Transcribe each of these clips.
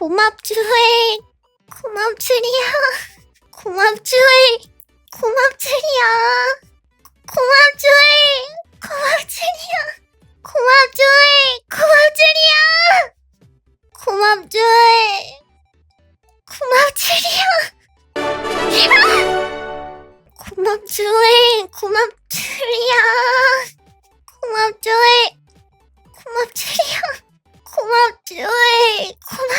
고맙쥬에 고맙쥬리야. 고맙쥬에 고맙쥬리야. 고맙쥬에 고맙쥬리야. 고맙쥬에 고맙쥬리야. 고맙쥬에 고맙쥬리야. 고맙쥬에 고맙쥬리야. 고맙쥬에 고맙쥬리야. 고맙쥬에 고맙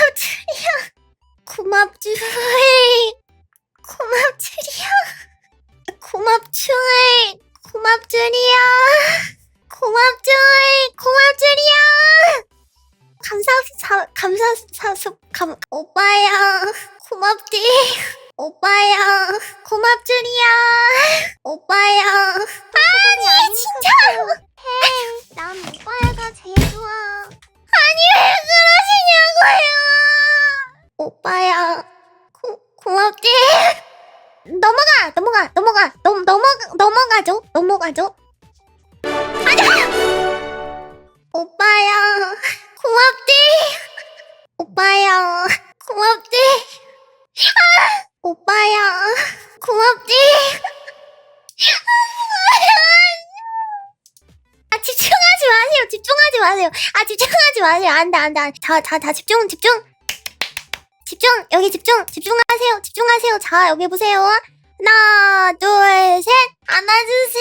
고맙주이. 고맙주리야 고맙주이. 고맙주리야 고맙주이. 고맙주리야 감사 사 감사사 감 오빠야 고맙디. 오빠야 고맙주리야 오빠 고, 고맙디 넘어가 넘어가 넘어가. 넘 넘어가 넘어가죠? 넘어가죠? 아니야! 오빠야 고맙디 오빠야 고맙디 아 오빠야 고맙디 아 집중하지 마세요. 집중하지 마세요. 아 집중하지 마세요. 안돼 안돼. 다다 다 집중 집중 집중 여기 집중 집중하세요 집중하세요. 자 여기 보세요. 하나 둘 셋. 안아주세요